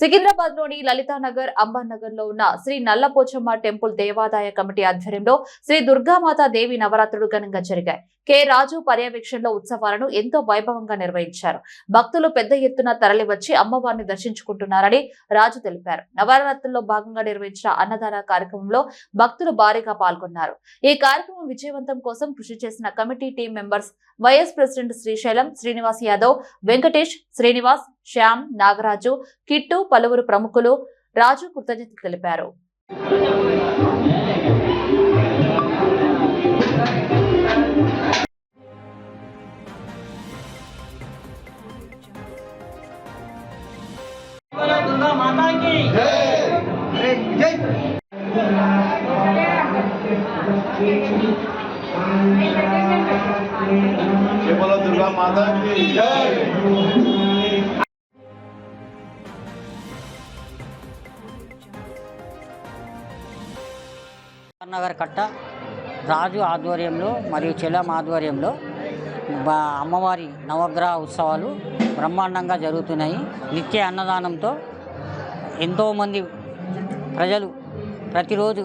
సికింద్రాబాద్లోని లలితానగర్ అంబానగర్లో ఉన్న శ్రీ నల్లపోచమ్మ టెంపుల్ దేవాదాయ కమిటీ ఆధ్వర్యంలో శ్రీ దుర్గామాత దేవి నవరాత్రులు ఘనంగా జరిగాయి. కె. రాజు పర్యవేక్షణలో ఉత్సవాలను ఎంతో వైభవంగా నిర్వహించారు. భక్తులు పెద్ద ఎత్తున తరలివచ్చి అమ్మవారిని దర్శించుకుంటున్నారని రాజు తెలిపారు. నవరాత్రుల్లో భాగంగా నిర్వహించిన అన్నదాన కార్యక్రమంలో భక్తులు భారీగా పాల్గొన్నారు. ఈ కార్యక్రమం విజయవంతం కోసం కృషి చేసిన committee team members vice president Srisailam Srinivas Yadav Venkatesh Srinivas Shyam Nagaraju Kittu పలువురు ప్రముఖులు రాజు కృతజ్ఞతలు తెలిపారు बोलो दुर्गा माता की ये बोलो दुर्गा माता की जय నగర్ కట్ట రాజు ఆధ్వర్యంలో మరియు చెలం ఆధ్వర్యంలో అమ్మవారి నవగ్రహ ఉత్సవాలు బ్రహ్మాండంగా జరుగుతున్నాయి. నిత్య అన్నదానంతో ఎంతోమంది ప్రజలు ప్రతిరోజు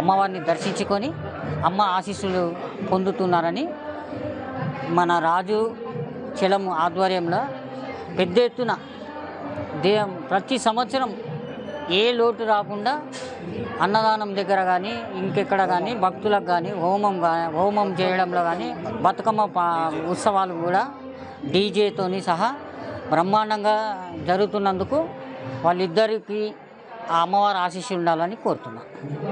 అమ్మవారిని దర్శించుకొని అమ్మ ఆశీస్సులు పొందుతున్నారని మన రాజు చెలం ఆధ్వర్యంలో పెద్ద ఎత్తున దే ప్రతి సంవత్సరం ఏ లోటు రాకుండా అన్నదానం దగ్గర కానీ ఇంకెక్కడ కానీ భక్తులకు కానీ హోమం కానీ హోమం చేయడంలో కానీ బతుకమ్మ పా ఉత్సవాలు కూడా డీజేతోని సహా బ్రహ్మాండంగా జరుగుతున్నందుకు వాళ్ళిద్దరికీ ఆ అమ్మవారి ఆశీస్సులు ఉండాలని కోరుతున్నాను.